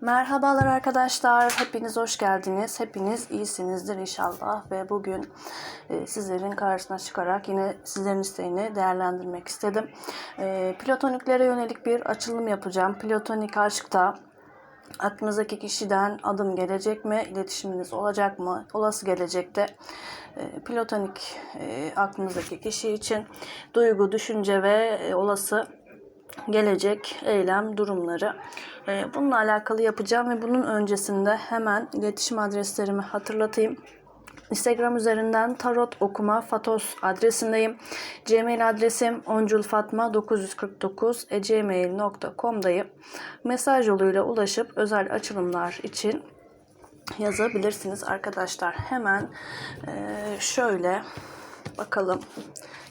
Merhabalar arkadaşlar. Hepiniz hoş geldiniz. Hepiniz iyisinizdir inşallah. Ve bugün e, sizlerin karşısına çıkarak yine sizlerin isteğini değerlendirmek istedim. E, platoniklere yönelik bir açılım yapacağım. Platonik aşkta aklınızdaki kişiden adım gelecek mi? İletişiminiz olacak mı? Olası gelecekte e, platonik aklınızdaki kişi için duygu, düşünce ve olası gelecek eylem durumları. Ee, Bununla alakalı yapacağım ve bunun öncesinde hemen iletişim adreslerimi hatırlatayım. Instagram üzerinden tarot okuma fatos adresindeyim. Gmail adresim onculfatma949gmail.com'dayım. Mesaj yoluyla ulaşıp özel açılımlar için yazabilirsiniz arkadaşlar. Hemen eee, şöyle bakalım.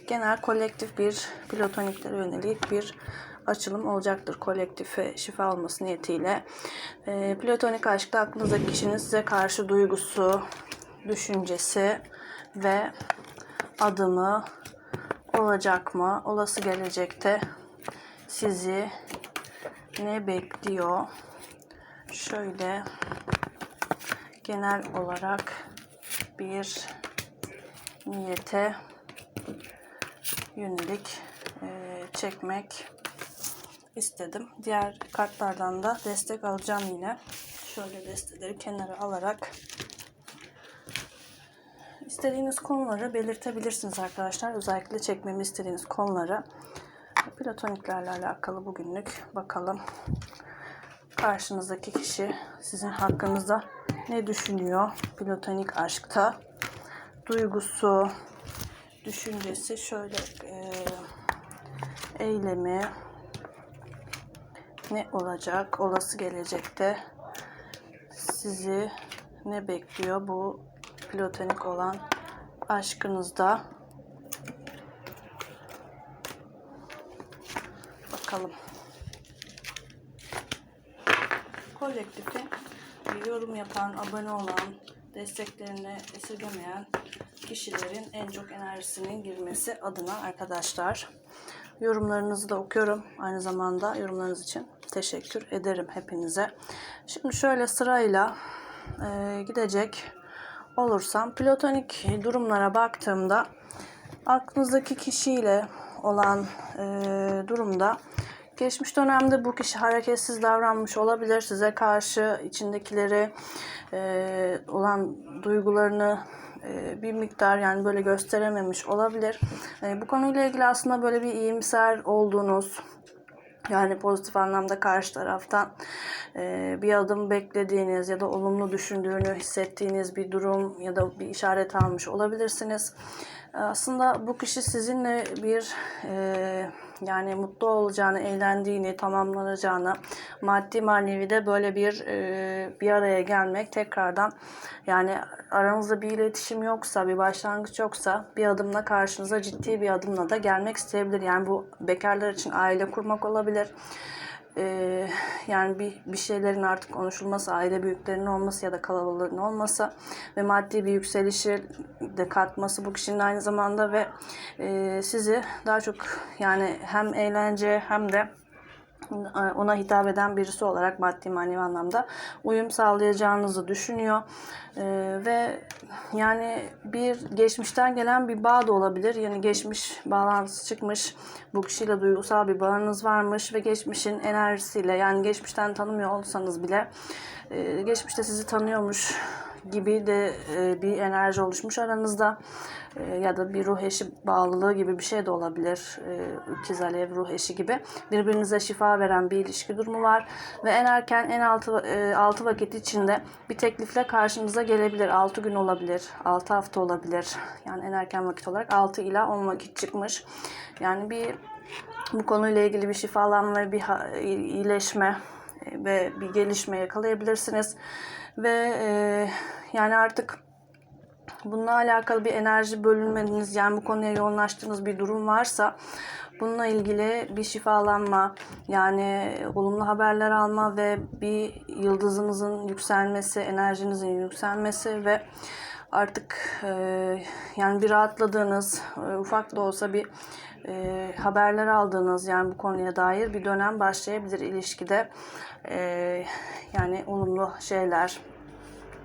Genel kolektif bir platoniklere yönelik bir açılım olacaktır. Kolektife şifa olması niyetiyle. Eee, platonik aşkta aklınızdaki kişinin size karşı duygusu, düşüncesi ve adımı olacak mı? Olası gelecekte sizi ne bekliyor? Şöyle genel olarak bir niyete yönelik e, çekmek istedim. Diğer kartlardan da destek alacağım yine. Şöyle desteleri kenara alarak istediğiniz konuları belirtebilirsiniz arkadaşlar. Özellikle çekmemi istediğiniz konuları platoniklerle alakalı bugünlük bakalım. Karşınızdaki kişi sizin hakkınızda ne düşünüyor platonik aşkta? Duygusu, düşüncesi şöyle e, eylemi ne olacak olası gelecekte sizi ne bekliyor bu platonik olan aşkınızda bakalım kolektifi yorum yapan, abone olan, desteklerini esirgemeyen kişilerin en çok enerjisinin girmesi adına arkadaşlar. Yorumlarınızı da okuyorum. Aynı zamanda yorumlarınız için teşekkür ederim hepinize. Şimdi şöyle sırayla e, gidecek olursam platonik durumlara baktığımda aklınızdaki kişiyle olan e, durumda geçmiş dönemde bu kişi hareketsiz davranmış olabilir. Size karşı içindekileri e, olan duygularını e, bir miktar yani böyle gösterememiş olabilir. E, bu konuyla ilgili aslında böyle bir iyimser olduğunuz yani pozitif anlamda karşı taraftan e, bir adım beklediğiniz ya da olumlu düşündüğünü hissettiğiniz bir durum ya da bir işaret almış olabilirsiniz. E, Aslında bu kişi sizinle bir e, yani mutlu olacağını, eğlendiğini, tamamlanacağını, maddi manevi de böyle bir e, bir araya gelmek tekrardan yani aranızda bir iletişim yoksa, bir başlangıç yoksa bir adımla karşınıza ciddi bir adımla da gelmek isteyebilir. Yani bu bekarlar için aile kurmak olabilir. Ee, yani bir, bir şeylerin artık konuşulması, aile büyüklerinin olması ya da kalabalığın olması ve maddi bir yükselişi de katması bu kişinin aynı zamanda ve e, sizi daha çok yani hem eğlence hem de ona hitap eden birisi olarak maddi manevi anlamda uyum sağlayacağınızı düşünüyor. Ee, ve yani bir geçmişten gelen bir bağ da olabilir. Yani geçmiş bağlantısı çıkmış. Bu kişiyle duygusal bir bağınız varmış ve geçmişin enerjisiyle yani geçmişten tanımıyor olsanız bile e, geçmişte sizi tanıyormuş gibi de e, bir enerji oluşmuş aranızda E, ya da bir ruh eşi bağlılığı gibi bir şey de olabilir. E, alev ruh eşi gibi. Birbirinize şifa veren bir ilişki durumu var ve en erken en altı, e, altı vakit içinde bir teklifle karşınıza gelebilir. 6 gün olabilir, 6 hafta olabilir. Yani en erken vakit olarak 6 ila 10 vakit çıkmış. Yani bir bu konuyla ilgili bir şifalanma bir iyileşme ve bir gelişme yakalayabilirsiniz. Ve e, yani artık bununla alakalı bir enerji bölünmeniz yani bu konuya yoğunlaştığınız bir durum varsa bununla ilgili bir şifalanma yani olumlu haberler alma ve bir yıldızınızın yükselmesi, enerjinizin yükselmesi ve artık e, yani bir rahatladığınız e, ufak da olsa bir e, haberler aldığınız yani bu konuya dair bir dönem başlayabilir ilişkide. E, yani olumlu şeyler,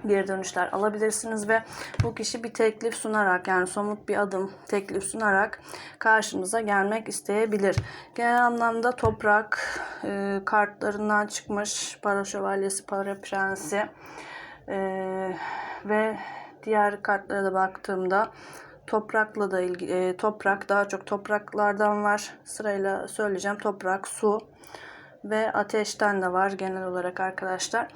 geri dönüşler alabilirsiniz ve bu kişi bir teklif sunarak yani somut bir adım teklif sunarak karşınıza gelmek isteyebilir. Genel anlamda toprak e, kartlarından çıkmış para şövalyesi, para prensi e, ve diğer kartlara da baktığımda toprakla da ilgili e, toprak daha çok topraklardan var. Sırayla söyleyeceğim. Toprak, su, ve ateşten de var genel olarak arkadaşlar.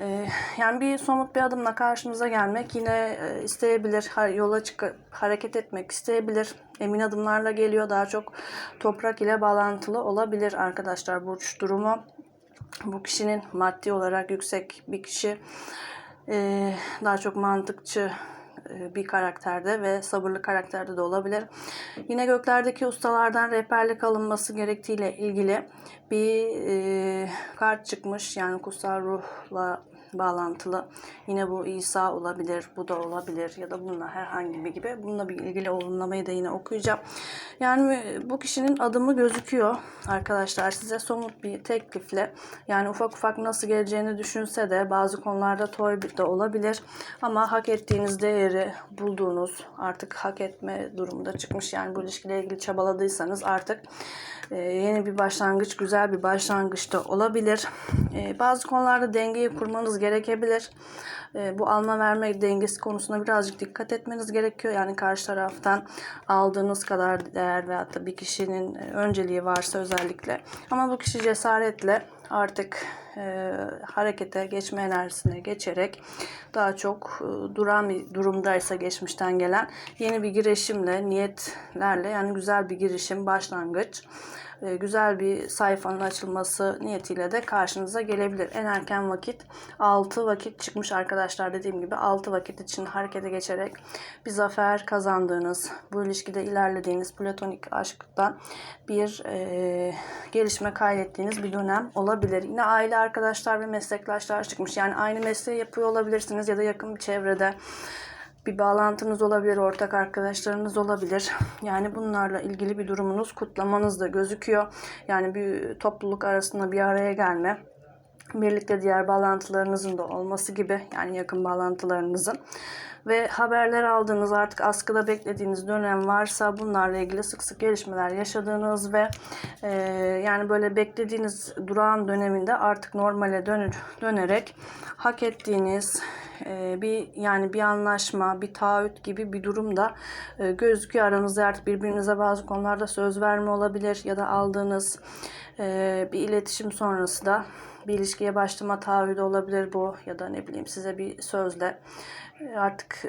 Ee, yani bir somut bir adımla karşınıza gelmek yine e, isteyebilir, yola çıkıp hareket etmek isteyebilir. Emin adımlarla geliyor. Daha çok toprak ile bağlantılı olabilir arkadaşlar burç durumu. Bu kişinin maddi olarak yüksek bir kişi. Ee, daha çok mantıkçı e, bir karakterde ve sabırlı karakterde de olabilir. Yine göklerdeki ustalardan rehberlik alınması gerektiğiyle ilgili bir e, kart çıkmış. Yani kutsal ruhla bağlantılı. Yine bu İsa olabilir, bu da olabilir ya da bununla herhangi bir gibi. Bununla bir ilgili olumlamayı da yine okuyacağım. Yani e, bu kişinin adımı gözüküyor arkadaşlar. Size somut bir teklifle yani ufak ufak nasıl geleceğini düşünse de bazı konularda toy bir de olabilir. Ama hak ettiğiniz değeri bulduğunuz artık hak etme durumunda çıkmış. Yani bu ilişkiyle ilgili çabaladıysanız artık e, yeni bir başlangıç, güzel bir başlangıç da olabilir. E, bazı konularda dengeyi kurmanız gerekebilir. E, bu alma verme dengesi konusunda birazcık dikkat etmeniz gerekiyor. Yani karşı taraftan aldığınız kadar değer veyahut da bir kişinin e, önceliği varsa özellikle. Ama bu kişi cesaretle artık e, harekete geçme enerjisine geçerek daha çok e, duran bir durumdaysa geçmişten gelen yeni bir girişimle, niyetlerle yani güzel bir girişim, başlangıç güzel bir sayfanın açılması niyetiyle de karşınıza gelebilir. En erken vakit 6 vakit çıkmış arkadaşlar dediğim gibi 6 vakit için harekete geçerek bir zafer kazandığınız, bu ilişkide ilerlediğiniz platonik aşktan bir e, gelişme kaydettiğiniz bir dönem olabilir. Yine aile arkadaşlar ve meslektaşlar çıkmış. Yani aynı mesleği yapıyor olabilirsiniz ya da yakın bir çevrede bir bağlantınız olabilir, ortak arkadaşlarınız olabilir. Yani bunlarla ilgili bir durumunuz, kutlamanız da gözüküyor. Yani bir topluluk arasında bir araya gelme, birlikte diğer bağlantılarınızın da olması gibi yani yakın bağlantılarınızın ve haberler aldığınız artık askıda beklediğiniz dönem varsa bunlarla ilgili sık sık gelişmeler yaşadığınız ve e, yani böyle beklediğiniz durağan döneminde artık normale dönür, dönerek hak ettiğiniz bir yani bir anlaşma, bir taahhüt gibi bir durumda e, gözüküyor aranızda artık birbirinize bazı konularda söz verme olabilir ya da aldığınız e, bir iletişim sonrası da bir ilişkiye başlama taahhüdü olabilir bu ya da ne bileyim size bir sözle e, artık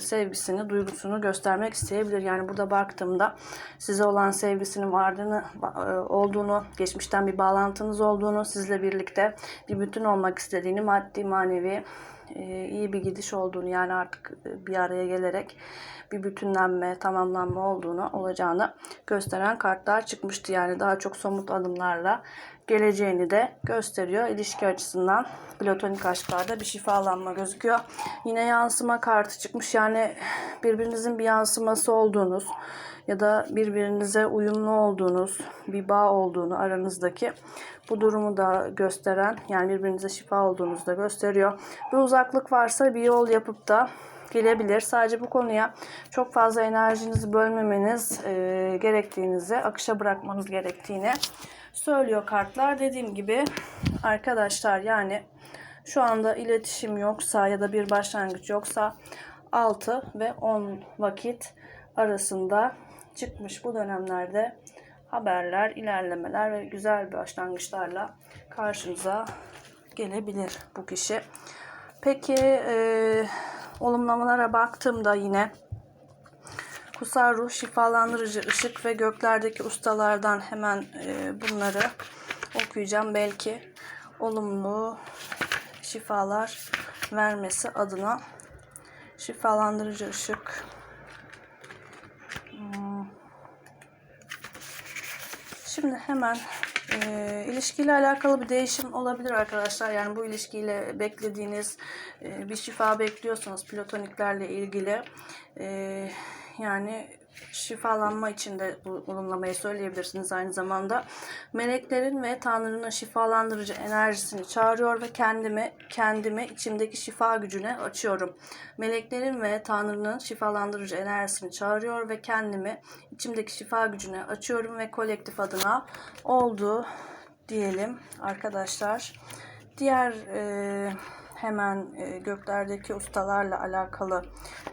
sevgisini, duygusunu göstermek isteyebilir. Yani burada baktığımda size olan sevgisinin vardığını, e, olduğunu, geçmişten bir bağlantınız olduğunu, sizle birlikte bir bütün olmak istediğini, maddi, manevi iyi bir gidiş olduğunu yani artık e, bir araya gelerek bir bütünlenme, tamamlanma olduğunu olacağını gösteren kartlar çıkmıştı. Yani daha çok somut adımlarla geleceğini de gösteriyor. İlişki açısından platonik aşklarda bir şifalanma gözüküyor. Yine yansıma kartı çıkmış. Yani birbirinizin bir yansıması olduğunuz ya da birbirinize uyumlu olduğunuz bir bağ olduğunu aranızdaki bu durumu da gösteren yani birbirinize şifa olduğunuzu da gösteriyor. Bir uzaklık varsa bir yol yapıp da gelebilir. Sadece bu konuya çok fazla enerjinizi bölmemeniz e, gerektiğinizi, akışa bırakmanız gerektiğini söylüyor kartlar. Dediğim gibi arkadaşlar yani şu anda iletişim yoksa ya da bir başlangıç yoksa 6 ve 10 vakit arasında çıkmış bu dönemlerde haberler, ilerlemeler ve güzel başlangıçlarla karşınıza gelebilir bu kişi. Peki e, olumlamalara baktığımda yine Kutsal ruh, şifalandırıcı ışık ve göklerdeki ustalardan hemen e, bunları okuyacağım. Belki olumlu şifalar vermesi adına şifalandırıcı ışık. Hmm. Şimdi hemen e, ilişkiyle alakalı bir değişim olabilir arkadaşlar. Yani bu ilişkiyle beklediğiniz e, bir şifa bekliyorsanız platoniklerle ilgili e, yani şifalanma için de bu olumlamayı söyleyebilirsiniz aynı zamanda. Meleklerin ve Tanrı'nın şifalandırıcı enerjisini çağırıyor ve kendimi kendimi içimdeki şifa gücüne açıyorum. Meleklerin ve Tanrı'nın şifalandırıcı enerjisini çağırıyor ve kendimi içimdeki şifa gücüne açıyorum ve kolektif adına oldu diyelim arkadaşlar. Diğer e, hemen e, göklerdeki ustalarla alakalı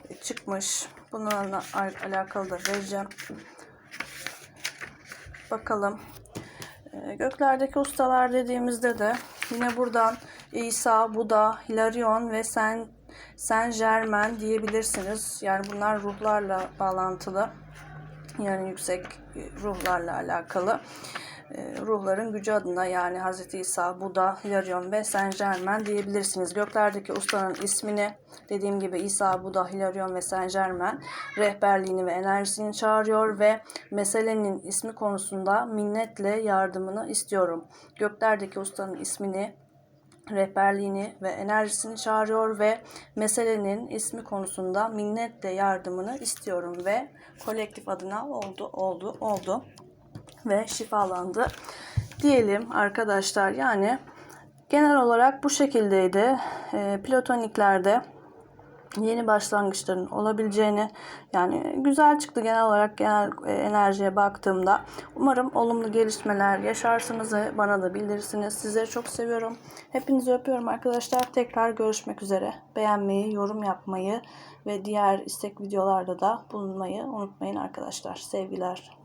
e, çıkmış. Bunlarla al- alakalı da vereceğim. Bakalım. E, göklerdeki ustalar dediğimizde de yine buradan İsa, Buda, Hilarion ve Sen Saint Germain diyebilirsiniz. Yani bunlar ruhlarla bağlantılı. Yani yüksek ruhlarla alakalı. E, ruhların gücü adına yani Hz. İsa, Buda, Hilarion ve Saint Germain diyebilirsiniz. Göklerdeki ustanın ismini dediğim gibi İsa, Buda, Hilarion ve Saint Germain rehberliğini ve enerjisini çağırıyor ve meselenin ismi konusunda minnetle yardımını istiyorum. Göklerdeki ustanın ismini rehberliğini ve enerjisini çağırıyor ve meselenin ismi konusunda minnetle yardımını istiyorum ve kolektif adına oldu oldu oldu ve şifalandı diyelim arkadaşlar yani genel olarak bu şekildeydi e, platoniklerde yeni başlangıçların olabileceğini yani güzel çıktı genel olarak genel e, enerjiye baktığımda. Umarım olumlu gelişmeler yaşarsınız ve bana da bildirirsiniz. Sizleri çok seviyorum. Hepinizi öpüyorum arkadaşlar. Tekrar görüşmek üzere. Beğenmeyi, yorum yapmayı ve diğer istek videolarda da bulunmayı unutmayın arkadaşlar. Sevgiler.